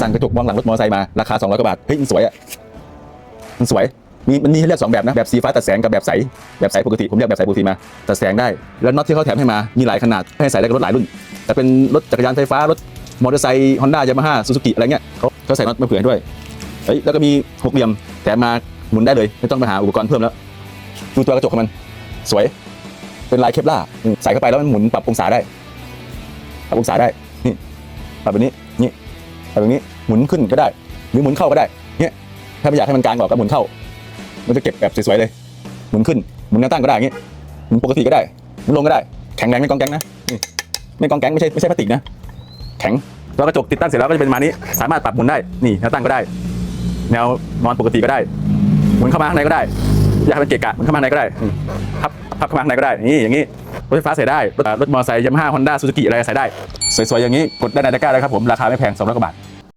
สั่งกระจกมองหลังรถมอเตอร์ไซค์มาราคา 200กว่าบาท เฮ้ย มันสวยอะ มันสวย มีมันมีให้เลือกสองแบบนะ แบบสีฟ้าตัดแสงกับแบบใส แบบใสปกติ ผมเรียกแบบใสปกติมา ตัดแสงได้ แล้วน็อตที่เขาแถมให้มา มีหลายขนาด ให้ใส่ได้กับรถหลายรุ่น แต่เป็นรถจักรยานไฟฟ้า รถมอเตอร์ไซค์ฮอนด้ายามาฮ่าซูซูกิอะไรเงี้ยเขาเขาใส่น็อตมาเผื่อด้วย เฮ้ย แล้วก็มีหกเหลี่ยม แถมมาหมุนได้เลย ไม่ต้องไปหาอุปกรณ์เพิ่มแล้ว ดูตัวกระจกของมัน สวย เป็นลายเคปล่าใส่เข้าไปแล้วมันหมุนปรับองศาได้ ปรับองศาได้ นี่ ปรับแบบนี้ นี่ แบบนี้หมุนขึ้นก็ได้ หรือหมุนเข้าก็ได้เนี่ยถ้าไม่อยากให้มันกลางออกก็หมุนเข้า มันจะเก็บแบบสวยๆเลย หมุนขึ้นหมุนแนวตั้งก็ได้อย่างงี้หมุนปกติก็ได้หมุนลงก็ได้แข็งแรงไม่กองแก๊งนะนี่ไม่กองแก๊งไม่ใช่ไม่ใช่พลาสติกนะแข็งแล้วกระจกติดตั้งเสร็จแล้วก็จะเป็นมานี้สามารถปรับหมุนได้นี่แนวตั้งก็ได้ แนวนอนปกติก็ได้หมุนเข้ามาข้างในก็ได้ อยากให้มันเกะกะหมุนเข้ามาข้างในก็ได้อืมพับ พับเข้ามาข้างในก็ได้นี่อย่างนี้รถไฟฟ้าใส่ได้รถรถมอเตอร์ไซค์ยามาฮ่าฮอนด้าซูซูกิอะไรใส่ได้ สวยๆอย่างนี้กดได้ในตะกร้าเลยครับผมราคาไม่แพง200กว่าบาท